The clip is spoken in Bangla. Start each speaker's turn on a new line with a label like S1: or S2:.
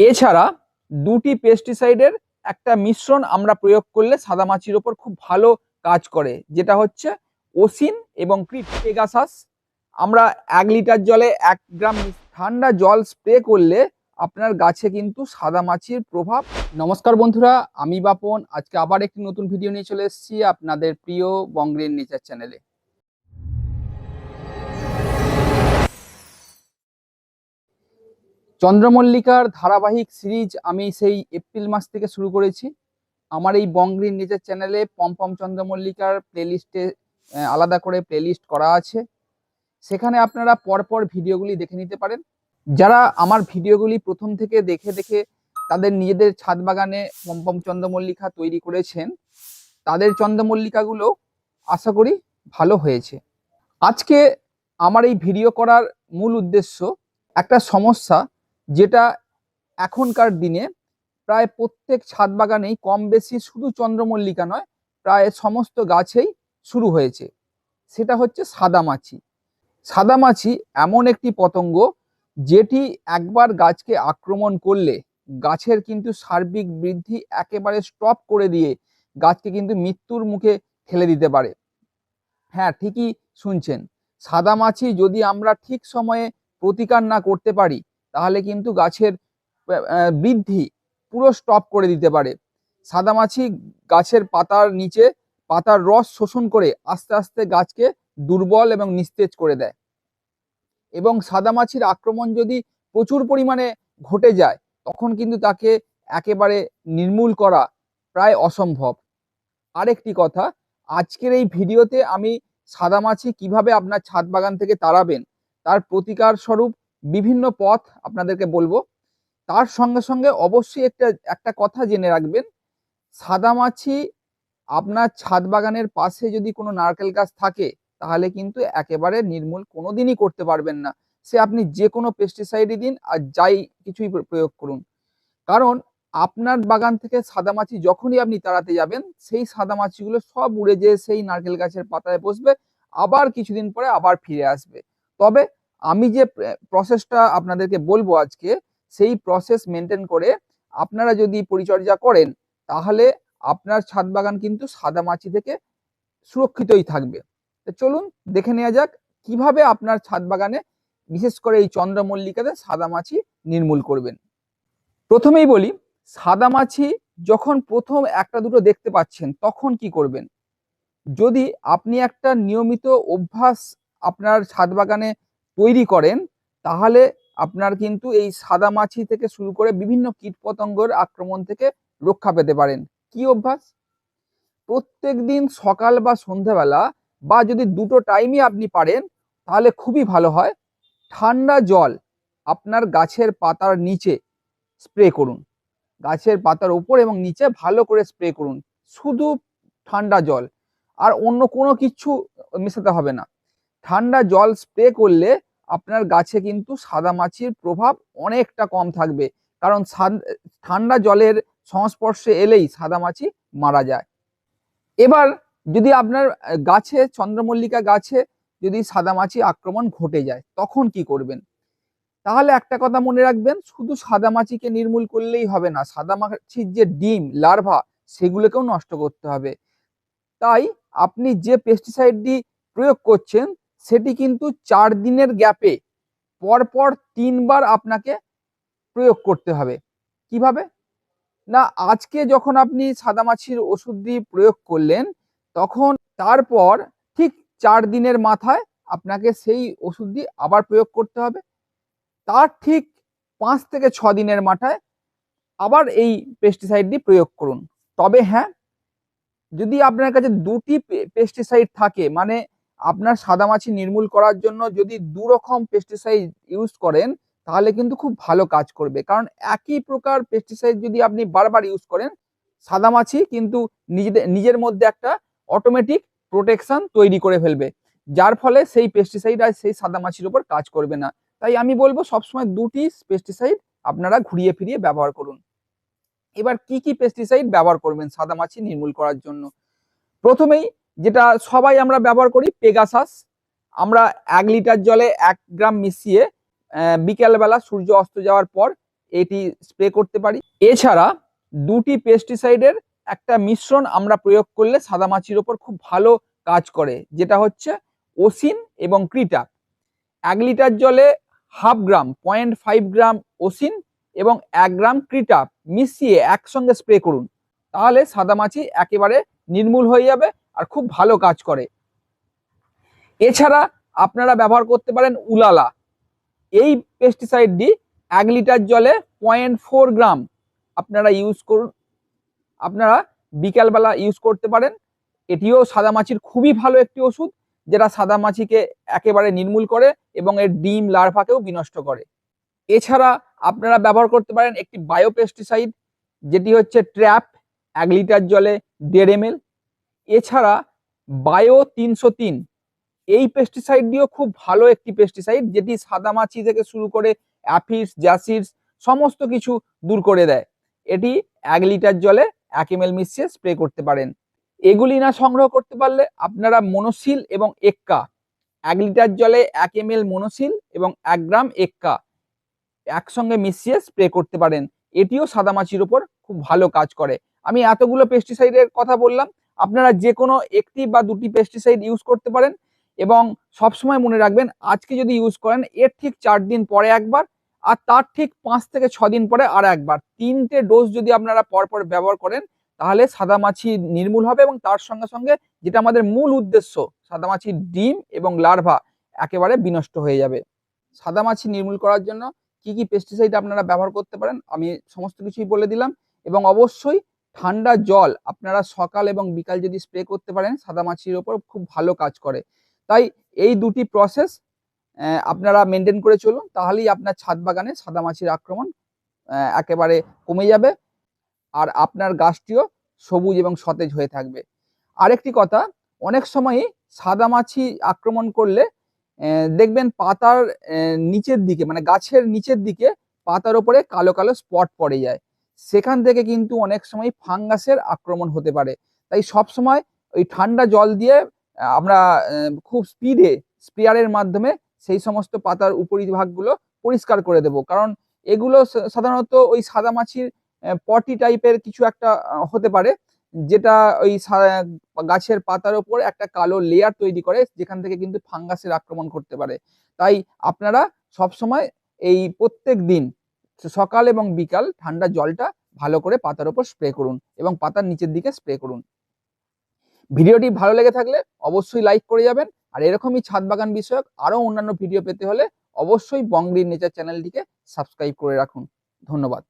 S1: এছাড়া দুটি পেস্টিসাইডের একটা মিশ্রণ আমরা প্রয়োগ করলে সাদামাছির ওপর খুব ভালো কাজ করে, যেটা হচ্ছে ওসিন এবং ক্রিট পেগাসাস। আমরা এক লিটার জলে এক গ্রাম ঠান্ডা জল স্প্রে করলে আপনার গাছে কিন্তু সাদামাছির প্রভাব। নমস্কার বন্ধুরা, আমি বাপন। আজকে আবার একটি নতুন ভিডিও নিয়ে চলে এসেছি আপনাদের প্রিয় বঙ্গ্রেন নেচার চ্যানেলে চন্দ্রমল্লিকার ধারাবাহিক সিরিজ আমি সেই এপ্রিল মাস থেকে শুরু করেছি। আমার এই বঙ্গ্রিন নেচার চ্যানেলে পম্পম চন্দ্রমল্লিকার প্লেলিস্টে আলাদা করে প্লেলিস্ট করা আছে। সেখানে আপনারা পরপর ভিডিওগুলি দেখে নিতে পারেন। যারা আমার ভিডিওগুলি প্রথম থেকে দেখে দেখে তাদের নিজেদের ছাদ বাগানে পম্পম চন্দ্রমল্লিকা তৈরি করেছেন, তাদের চন্দ্রমল্লিকাগুলো আশা করি ভালো হয়েছে। আজকে আমার এই ভিডিও করার মূল উদ্দেশ্য একটা সমস্যা যেটা এখনকার দিনে প্রায় প্রত্যেক ছাদ বাগানেই কম বেশি শুধু চন্দ্রমল্লিকা নয়, প্রায় সমস্ত গাছেই শুরু হয়েছে। সেটা হচ্ছে সাদামাছি। সাদামাছি এমন একটি পতঙ্গ যেটি একবার গাছকে আক্রমণ করলে গাছের কিন্তু সার্বিক বৃদ্ধি একেবারে স্টপ করে দিয়ে গাছকে কিন্তু মৃত্যুর মুখে ঠেলে দিতে পারে। হ্যাঁ ঠিকই শুনছেন। সাদামাছি যদি আমরা ঠিক সময়ে প্রতিকার না করতে পারি তাহলে কিন্তু গাছের বৃদ্ধি পুরো স্টপ করে দিতে পারে। সাদামাছি গাছের পাতার নিচে পাতার রস শোষণ করে আস্তে আস্তে গাছকে দুর্বল এবং নিস্তেজ করে দেয়। এবং সাদামাছির আক্রমণ যদি প্রচুর পরিমাণে ঘটে যায়, তখন কিন্তু তাকে একেবারে নির্মূল করা প্রায় অসম্ভব। আরেকটি কথা, আজকের এই ভিডিওতে আমি সাদামাছি কীভাবে আপনার ছাদ বাগান থেকে তাড়াবেন, তার প্রতিকার স্বরূপ বিভিন্ন পথ আপনাদেরকে বলব। তার সঙ্গে সঙ্গে অবশ্যই একটা একটা কথা জেনে রাখবেন। সাদামাছি আপনার ছাদ বাগানের পাশে যদি কোনো নারকেল গাছ থাকে, তাহলে কিন্তু একেবারে নির্মূল কোনোদিনই করতে পারবেন না। সে আপনি যে কোনো পেস্টিসাইডই দিন আর যাই কিছুই প্র- প্রয়োগ করুন। কারণ আপনার বাগান থেকে সাদামাছি যখনই আপনি তাড়াতে যাবেন, সেই সাদামাছিগুলো সব উড়ে যেয়ে সেই নারকেল গাছের পাতায় বসবে, আবার কিছুদিন পরে আবার ফিরে আসবে। তবে আমি যে প্রসেসটা আপনাদেরকে বলব আজকে, সেই প্রসেস মেনটেন করে আপনারা যদি পরিচর্যা করেন, তাহলে আপনার ছাদ বাগান কিন্তু সাদা মাছি থেকে সুরক্ষিতই থাকবে। চলুন দেখে নেওয়া যাক কীভাবে আপনার ছাদ বাগানে বিশেষ করে এই চন্দ্রমল্লিকাতে সাদা মাছি নির্মূল করবেন। প্রথমেই বলি সাদা মাছি যখন প্রথম একটা দুটো দেখতে পাচ্ছেন, তখন কি করবেন? যদি আপনি একটা নিয়মিত অভ্যাস আপনার ছাদ বাগানে তৈরি করেন, তাহলে আপনার কিন্তু এই সাদা মাছি থেকে শুরু করে বিভিন্ন কীটপতঙ্গের আক্রমণ থেকে রক্ষা পেতে পারেন। কি অভ্যাস? প্রত্যেক দিন সকাল বা সন্ধ্যাবেলা বা যদি দুটো টাইমই আপনি পারেন, তাহলে খুবই ভালো হয়। ঠান্ডা জল আপনার গাছের পাতার নিচে স্প্রে করুন। গাছের পাতার উপর এবং নিচে ভালো করে স্প্রে করুন। শুধু ঠান্ডা জল। আর অন্য কোনো কিছু মেশাতে হবে না। ঠান্ডা জল স্প্রে করলে আপনার গাছে কিন্তু সাদা মাছির প্রভাব অনেকটা কম থাকবে। কারণ সাদ- ঠান্ডা জলের সংস্পর্শে এলেই সাদা মাছি মারা যায়। এবার যদি আপনার গাছে, চন্দ্রমল্লিকা গাছে যদি সাদামাছি আক্রমণ ঘটে যায়, তখন কি করবেন? তাহলে একটা কথা মনে রাখবেন, শুধু সাদামাছিকে নির্মূল করলেই হবে না, সাদা মাছির যে ডিম, লার্ভা, সেগুলোকেও নষ্ট করতে হবে। তাই আপনি যে পেস্টিসাইডটি প্রয়োগ করছেন সেটি কিন্তু চার দিনের গ্যাপে পরপর তিনবার আপনাকে প্রয়োগ করতে হবে। কীভাবে? না, আজকে যখন আপনি সাদামাছির ওষুধটি প্রয়োগ করলেন, তখন তারপর ঠিক চার দিনের মাথায় আপনাকে সেই ওষুধটি আবার প্রয়োগ করতে হবে। তার ঠিক পাঁচ থেকে ছ দিনের মাথায় আবার এই পেস্টিসাইডটি প্রয়োগ করুন। তবে হ্যাঁ যদি আপনার কাছে দুটি পেস্টিসাইড থাকে মানে আপনার সাদামাছি নির্মূল করার জন্য যদি দু রকম পেস্টিসাইড ইউজ করেন, তাহলে কিন্তু খুব ভালো কাজ করবে। কারণ একই প্রকার পেস্টিসাইড যদি আপনি বারবার ইউজ করেন, সাদামাছি কিন্তু নিজেদের, নিজের মধ্যে একটা অটোমেটিক প্রোটেকশন তৈরি করে ফেলবে। যার ফলে সেই পেস্টিসাইড আর সেই সাদামাছির উপর কাজ করবে না। তাই আমি বলব সবসময় দুটি পেস্টিসাইড আপনারা ঘুরিয়ে ফিরিয়ে ব্যবহার করুন। এবার কি কি পেস্টিসাইড ব্যবহার করবেন সাদামাছি নির্মূল করার জন্য? প্রথমেই যেটা সবাই আমরা ব্যবহার করি পেগাসাস আমরা এক লিটার জলে এক গ্রাম মিশিয়ে বিকেলবেলা সূর্য অস্ত যাওয়ার পর এটি স্প্রে করতে পারি। এছাড়া দুটি পেস্টিসাইডের একটা মিশ্রণ আমরা প্রয়োগ করলে সাদামাছির ওপর খুব ভালো কাজ করে, যেটা হচ্ছে ওসিন এবং ক্রিটা এক লিটার জলে half gram, point five gram ওসিন এবং এক গ্রাম ক্রিটা মিশিয়ে একসঙ্গে স্প্রে করুন। তাহলে সাদামাছি একেবারে নির্মূল হয়ে যাবে। আর খুব ভালো কাজ করে। এছাড়া আপনারা ব্যবহার করতে পারেন উলালা। এই পেস্টিসাইডটি এক লিটার জলে পয়েন্ট ফোর গ্রাম আপনারা ইউজ করুন। আপনারা বিকালবেলা ইউজ করতে পারেন। এটিও সাদামাছির খুবই ভালো একটি ওষুধ, যেটা সাদামাছিকে একেবারে নির্মূল করে এবং এর ডিম, লার্ভাকেও বিনষ্ট করে। এছাড়া আপনারা ব্যবহার করতে পারেন একটি বায়োপেস্টিসাইড যেটি হচ্ছে ট্র্যাপ এক লিটার জলে দেড় এম এছাড়া বায়ো তিনশো তিন, এই পেস্টিসাইডটিও খুব ভালো একটি পেস্টিসাইড যেটি সাদামাছি থেকে শুরু করে অ্যাফিস জ্যাসিডস সমস্ত কিছু দূর করে দেয়। এটি এক লিটার জলে এক এম এল মিশিয়ে স্প্রে করতে পারেন। এগুলি না সংগ্রহ করতে পারলে আপনারা মনোসিল এবং এক্কা, এক লিটার জলে এক এম এল এবং এক গ্রাম এক্কা একসঙ্গে মিশিয়ে স্প্রে করতে পারেন। এটিও সাদামাছির ওপর খুব ভালো কাজ করে। আমি এতগুলো পেস্টিসাইডের কথা বললাম আপনারা যে কোনো একটি বা দুটি পেস্টিসাইড ইউজ করতে পারেন এবং সবসময় মনে রাখবেন, আজকে যদি ইউজ করেন, এর ঠিক চার দিন পরে একবার আর তার ঠিক পাঁচ থেকে ছ দিন পরে আর একবার। তিনটে ডোজ যদি আপনারা পরপর ব্যবহার করেন, তাহলে সাদামাছি নির্মূল হবে এবং তার সঙ্গে সঙ্গে যেটা আমাদের মূল উদ্দেশ্য সাদামাছির ডিম এবং লার্ভা একেবারে বিনষ্ট হয়ে যাবে। সাদামাছি নির্মূল করার জন্য কি কি পেস্টিসাইড আপনারা ব্যবহার করতে পারেন, আমি সমস্ত কিছুই বলে দিলাম এবং অবশ্যই ঠান্ডা জল আপনারা সকাল এবং বিকাল যদি স্প্রে করতে পারেন, সাদা মাছির ওপর খুব ভালো কাজ করে। তাই এই দুটি প্রসেস আপনারা মেনটেন করে চলুন, তাহলেই আপনার ছাদ বাগানে সাদা মাছির আক্রমণ একেবারে কমে যাবে আর আপনার গাছটিও সবুজ এবং সতেজ হয়ে থাকবে। আরেকটি কথা, অনেক সময়ই সাদা মাছি আক্রমণ করলে দেখবেন পাতার নিচের দিকে মানে গাছের নিচের দিকে পাতার ওপরে কালো কালো স্পট পড়ে যায়। সেখান থেকে কিন্তু অনেক সময় ফাঙ্গাসের আক্রমণ হতে পারে। তাই সব সময় ওই ঠান্ডা জল দিয়ে আমরা খুব স্পিডে স্প্রেয়ারের মাধ্যমে সেই সমস্ত পাতার উপরিভাগগুলো পরিষ্কার করে দেব। কারণ এগুলো সাধারণত ওই সাদামাছির পটি টাইপের কিছু একটা হতে পারে, যেটা ওই গাছের পাতার ওপর একটা কালো লেয়ার তৈরি করে, যেখান থেকে কিন্তু ফাঙ্গাসের আক্রমণ করতে পারে। তাই আপনারা সব সময় এই প্রত্যেক দিন সকাল এবং বিকাল ঠান্ডা জলটা ভালো করে পাতার ওপর স্প্রে করুন এবং পাতার নিচের দিকে স্প্রে করুন। ভিডিওটি ভালো লেগে থাকলে অবশ্যই লাইক করে যাবেন আর এরকমই ছাদ বাগান বিষয়ক আরও অন্যান্য ভিডিও পেতে হলে অবশ্যই বংগ্রিন নেচার চ্যানেলটিকে সাবস্ক্রাইব করে রাখুন। ধন্যবাদ।